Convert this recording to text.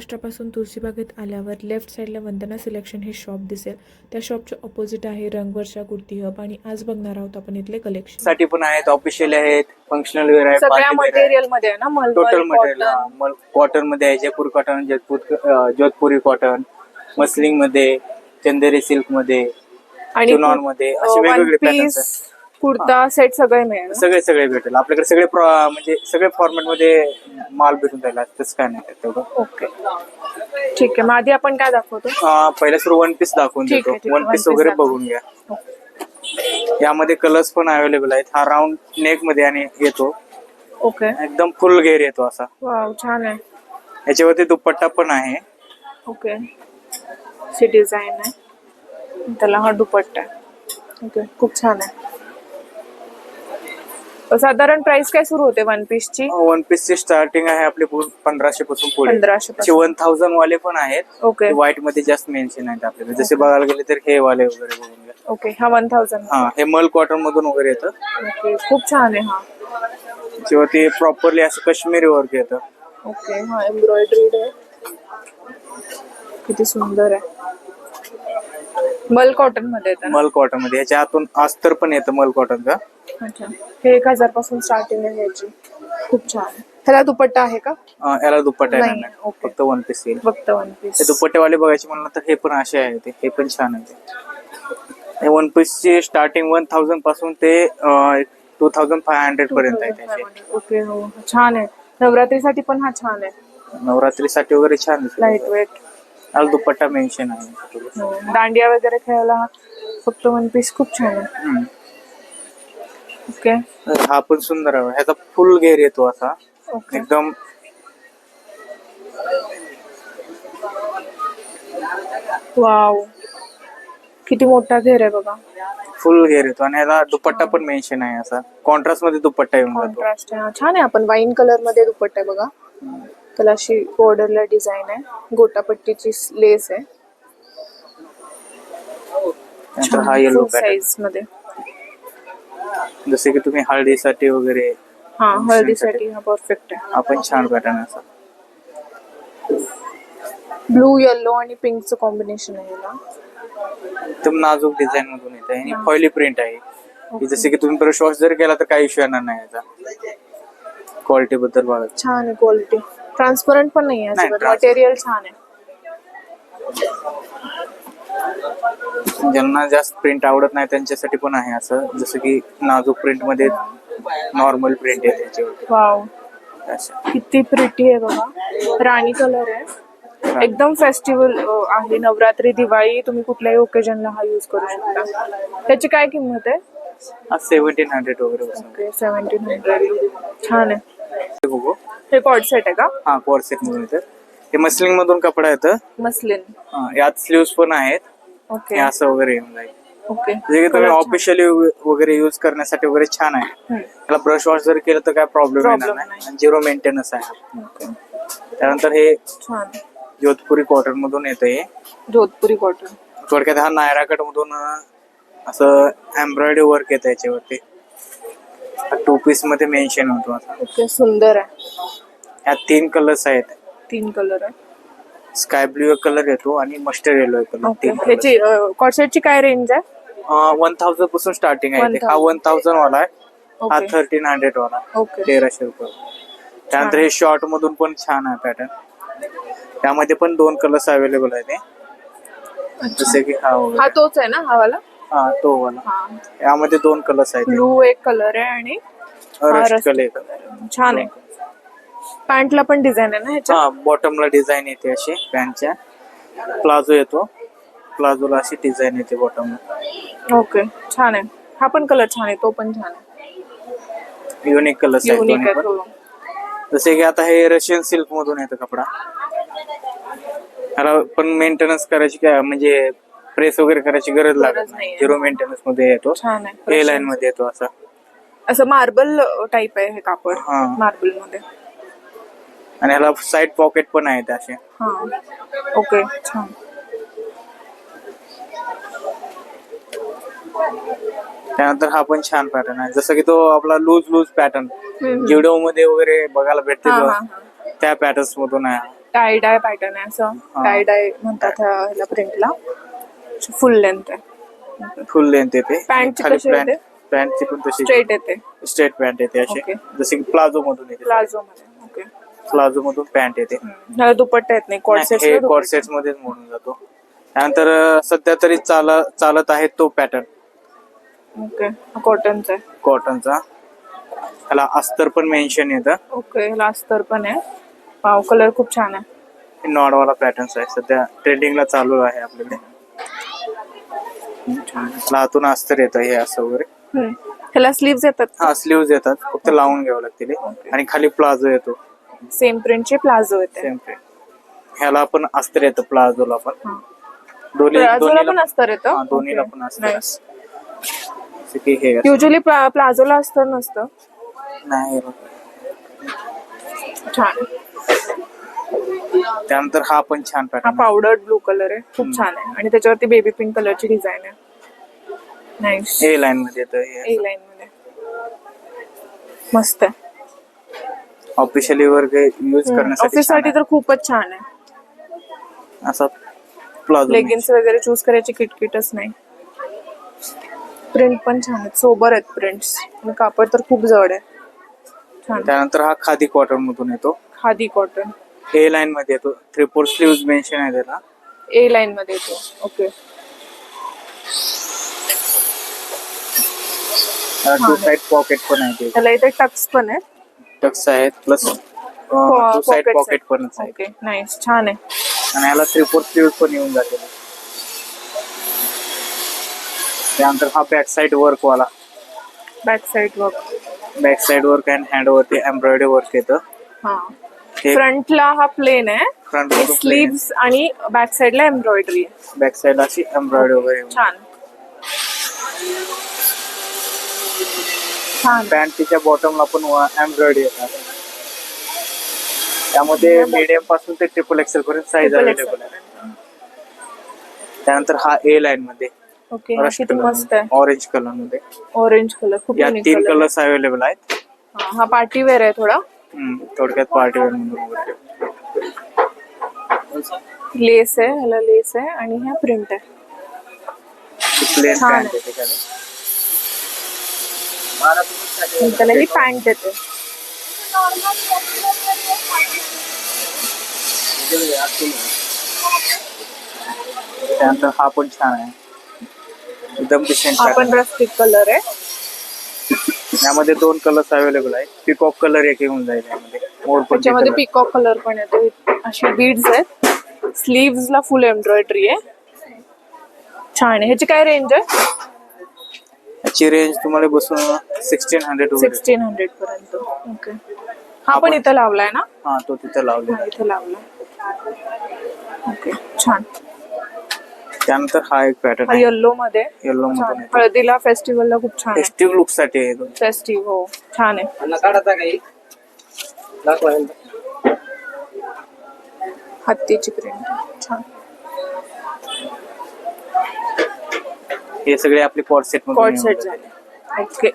महाराष्ट्रापासून तुळशीबागेत आल्यावर लेफ्ट साईडला वंदना सिलेक्शन हे शॉप दिसेल. त्या शॉपच्या ऑपोजिट आहे रंगवर्षा कुर्ती हब आणि आज बघणार आहोत आपण इथले कलेक्शनसाठी पण आहेत ऑफिशियल आहेत फंक्शनल वेअर आहे सगळ्या मटेरियलमध्ये आहे ना टोटल मलमल मटेरियल कॉटनमध्ये आहे जयपूर कॉटन जोधपूर जोधपुरी कॉटन मसलिंगमध्ये चंदेरी सिल्कमध्ये आणि चिनॉनमध्ये असे वेगवेगळे पीस पॅटर्न कुर्ता सेट सगळे मिळेल ना? सगळे सगळे भेटेल. आपल्याकडे सगळे म्हणजे सगळे फॉर्मॅटमध्ये माल भेटून जाईल. तसं काय नाही तेवढं ओके. ठीक आहे. मग आधी आपण काय दाखवतो? अं, पहिलं सुरू वन पीस दाखवून ठीक देतो. आहे, ठीक आहे. वन One पीस piece वगैरे दाखवा. बघून घ्या. यामध्ये कलर्स पण अवेलेबल आहेत. हा राऊंड नेकमध्ये आणि येतो. ओके. एकदम फुल घेर येतो असा. वाव छान आहे. याच्यावरती दुपट्टा पण आहे. ओके. सी डिझाईन आहे. त्याला हा दुपट्टा आहे. ओके. खूप छान आहे. साधारण प्राइस काय सुरू होते वन पीस ची? वन पीस ची स्टार्टिंग आहे आपली पंधराशे पासून पुढे. पंधराशे वन थाउजंड वाले पण आहेत. ओके व्हाईटमध्ये जास्त मेन्शन आहेत आपल्याला. जसे बघायला गेले तर हे वाले वगैरे बघून घ्या. ओके हा वन थाउजंड हा हे मल कॉटन मधून वगैरे येतं. ओके खूप छान आहे हा. त्याच्यावरती प्रॉपरली असं काश्मीरी वर्क येतं. ओके हा एम्ब्रॉयडरीड आहे. किती सुंदर आहे. मल कॉटनमध्ये येतं मल कॉटनमध्ये. याच्या आतून अस्तर पण येतं मल कॉटनचा अच्छा. हे एक हजारपासून स्टार्टिंग आहे याची खूप छान. आहे ह्याला दुपट्टा आहे का? अं, याला दुपट्टा नाही, ओके. फक्त वन पीस येईल. फक्त वन ते पीस दुपट्टेवाले बघायचे म्हणलं तर हे पण असे आहे ते. हे पण छान आहे ते. वन पीस ची स्टार्टिंग वन थाउजंडपासून ते टू थाउजंड फाय हंड्रेड पर्यंत आहे त्याचे. ओके हो. छान आहे. नवरात्रीसाठी पण हा छान आहे. नवरात्रीसाठी वगैरे छान. लाइट वेट याला दुपट्टा मेन्शन आहे. दांडिया वगैरे खेळायला हा फक्त वन पीस खूप छान आहे. हम्म. ओके. हा पण सुंदर आहे. ह्याचा फुल घेर येतो असा. एकदम वाव. किती मोठा घेर आहे बघा. फुल घेर येतो आणि ह्याला दुपट्टा पण मेन्शन आहे असा. कॉन्ट्रास्टमध्ये दुपट्टा येऊन जातो. कॉन्ट्रास्ट आहे. हा, छान आहे. आपण वाईन कलरमध्ये दुपट्टा आहे बघा. त्याला अशी बॉर्डरला डिझाईन आहे. गोटापट्टीची लेस आहे. नंतर हा येलो साईजमध्ये. जसे की तुम्ही हळदीसाठी वगैरे हा हळदीसाठी हा परफेक्ट आहे. हा पण छान पॅटर्न असा. ब्लू येलो आणि पिंकचं कॉम्बिनेशन आहे याला. एकदम नाजूक डिझाईन मधून येत आहे आणि फॉइली प्रिंट आहे. की जसे की तुम्ही ब्रश वॉश जर केला तर काही इश्यू येणार नाही याचा. क्वालिटी बद्दल बघा छान आहे क्वालिटी ट्रान्सपरंट पण नाही आहे. मटेरियल छान आहे. ज्यांना जास्त प्रिंट आवडत नाही त्यांच्यासाठी पण आहे असं. जसं की नाजूक प्रिंटमध्ये नॉर्मल प्रिंट आहे त्याच्यावर वाव असं. किती प्रिटी आहे बघा. राणी कलर आहे. एकदम फेस्टिवल आहे. नवरात्री दिवाळी तुम्ही कुठल्याही ओकेजनला हा युज करू शकता. त्याची काय किंमत आहे? हा सेव्हन्टीन हंड्रेड वगैरे ओके सेव्हन्टीन हंड्रेड छान आहे. हे बघू. हे कॉड सेट आहे का? हा कोड सेट मधून येतं. हे मसलिंग मधून कपडा येतं. मसलिन हा, यात स्लीव्स पण आहेत. ओके. हे असं वगैरे येऊन जाईल. ओके. जे की तुम्ही ऑफिशियली वगैरे युज करण्यासाठी वगैरे छान आहे. हम्म. त्याला ब्रश वॉश जर केलं तर काय प्रॉब्लेम येणार Problem नाही. झिरो मेंटेनन्स आहे. ओके. त्यानंतर हे छान. जोधपुरी कॉटन मधून येतं हे. जोधपुरी कॉटन थोडक्यात हा नायरा कट मधून अं, असं एम्ब्रॉयडरी वर्क येतं याच्यावरती. टू पीसमध्ये मेन्शन होतो आता. ओके सुंदर आहे. ह्यात तीन कलर्स आहेत. तीन कलर आहे. स्काय ब्ल्यू कलर येतो आणि मस्टर्ड येलो कलर ओके. तीन ह्याची कॉड सेटची काय रेंज आहे? वन थाउजंडपासून स्टार्टिंग आहे ते. हा 1000. वन थाउजंड वाला आहे. हा ओके. थर्टीन हंड्रेड वाला. ओके. तेराशे रुपये. त्यानंतर हे शॉर्ट मधून पण छान आहे पॅटर्न त्यामध्ये पण दोन कलर्स अवेलेबल आहे ते. जसे की हा वगैरे. हा तोच आहे ना हा वाला? हा तो वाला. हा. यामध्ये दोन कलर्स आहेत. ब्लू एक कलर आहे आणि रस्ट रस्ट कलर छान आहे. पॅन्टला पण डिझाईन आहे ना ह्याच्या? हा बॉटमला डिझाईन येते अशी पॅन्टच्या. प्लाझो येतो. प्लाझोला अशी डिझाईन येते बॉटमला ओके छान आहे. हा पण कलर छान आहे तो पण छान आहे. युनिक कलर्स आहेत युनिक दोन्ही आहे पण. तो. जसे की आता हे रशियन सिल्क मधून येतं कपडा. त्याला पण मेंटेनन्स करायची काय म्हणजे प्रेस वगैरे करायची गरज लागत नाही. नाहीये. झिरो मेंटेनन्समध्ये येतो. छान आहे. ए लाईन मध्ये येतो असा. असं मार्बल टाईप आहे हे कापड. हा. मार्बलमध्ये. आणि ह्याला साईड पॉकेट पण आहेत असे. हा. ओके छान. त्यानंतर हा पण छान पॅटर्न आहे. जसं की तो आपला लूज लूज पॅटर्न. जिवडो मध्ये वगैरे बघायला भेटते हा. हा, हा. त्या पॅटर्न्स मधून आहे. टाय डाय पॅटर्न आहे असं. हा. टाय डाय म्हणतात ह्या- ह्याला प्रिंटला फुल लेंथ आहे. फुल लेंथ येते. Pant ची कशी पॅन्ट येते? पॅन्टची पण तशी स्ट्रेट येते. स्ट्रेट पॅन्ट येते Okay. जसे की प्लाझो मधून येते. प्लाझो मध्ये प्लाझो मधून पॅन्ट येते. दुपट्टा येत नाही कॉट हे कॉर्ड सेट्स मध्येच मोडून जातो. त्यानंतर अं, सध्या तरी चाल चालत आहे तो पॅटर्न. ओके कॉटनचा आहे. कॉटनचा. त्याला अस्तर पण मेन्शन येतं. ओके अस्तर पण आहे. वाव कलर खूप छान आहे. नॉडवाला पॅटर्न्स आहे. सध्या ट्रेंडिंगला चालू आहे आपल्याकडे. त्याला आतून अस्तर येतं हे असं वगैरे. हम्म. ह्याला स्लीव्स येतात. हा स्लीव्ज येतात. फक्त लावून घ्यावं लागतील. आणि खाली प्लाझो येतो. सेम प्रिंटचे प्लाझो येते सेम ह्याला पण अस्तर येतं प्लाझोला पण. दोन्ही प्लाझोला दोन्हीला पण अस्तर येतं? हा, दोन्हीला पण अस्तर आहे. जसे की हे असं. युजली प्लाझोला अस्तर नसतं. नाही हे बघ. छान. त्यानंतर हा पण छान हा पॅटर्न पावडर ब्लू कलर आहे. खूप छान आहे. आणि त्याच्यावरती बेबी पिंक कलरची डिझाईन आहे. नाईस ए लाईन मध्ये येतं हे ए लाईन मध्ये. मस्त आहे. ऑफिशियली वर्ग युज करण्यासाठी तर खूपच छान आहे. आहे. असा प्लाझो लेगिन्स वगैरे चूज करायची किटकिटच नाही. प्रिंट पण छान आहेत. सोबर आहेत प्रिंट्स आणि कापड तर खूप जड आहे. छान. त्यानंतर हा खादी कॉटन मधून येतो. खादी कॉटन ए लाईन मध्ये येतो. थ्री फोर स्लीव्ह मेन्शन आहे त्याला. ए लाईन मध्ये येतो. ओके टू साइड पॉकेट पण आहे त्याला इथे टक्स पण आहेत टक्स आहेत प्लस टू साइड पॉकेट. पण आहे ओके नाईस छान आहे. आणि याला थ्री फोर स्लीव्ह पण येऊन जाते. त्यानंतर हा बॅक साइड वर्क वाला. Back side work back side work and hand वरती एम्ब्रॉयडरी वर्क येतं. हा. फ्रंटला हा प्लेन आहे. फ्रंट स्लीव्स आणि बॅक साईडला एम्ब्रॉयडरी आहे. बॅक साइड अशी एम्ब्रॉयडरी वगैरे. येऊन छान. छान. पॅन्ट तिच्या बॉटमला पण एम्ब्रॉयडरी येतात त्यामध्ये मीडियमपासून ते ट्रिपल एक्सेल पर्यंत साईज अवेलेबल आहे. त्यानंतर हा ए लाईन मध्ये. ओके किती मस्त आहे. ऑरेंज कलरमध्ये. ऑरेंज कलर खूप या तीन कलर कलर्स अवेलेबल आहेत. हा पार्टी वेअर आहे थोडा. थोडक्यात पार्टी वेअर म्हणून. लेस आहे ह्याला लेस आहे आणि ह्या प्रिंट आहे. प्लेन पॅन्ट आहे. त्याला ही पॅन्ट येते त्यानंतर हा पण छान आहे. एकदम डिसेंट हा पण रस्टिक कलर आहे. यामध्ये दोन कलर्स अवेलेबल आहेत. पिकॉक कलर एक येऊन जाईल यामध्ये. त्याच्यामध्ये. पिकॉक कलर पण येतो. अशी बीड्स आहेत. स्लीव्स ला फुल एम्ब्रॉयडरी आहे. छान आहे. ह्याची काय रेंज आहे? याची रेंज तुम्हाला बसून सिक्स्टीन हंड्रेड सिक्स्टीन हंड्रेड पर्यंत. ओके हा पण इथं लावलाय ना? हा तो तिथे लावलेला हा इथे लावलाय. ओके छान. त्यानंतर हा एक पॅटर्न आहे. येल्लो मध्ये. येल्लो. मधून येतो. हळदीला फेस्टिवलला खूप छान आहे. फेस्टिव्ह लुक साठी आहे तो. फेस्टिव्ह हो. छान आहे. काढता काही. हत्तीची प्रिंट छान. हे सगळे आपले कॉर्ड सेट कॉट सेट झाले. ओके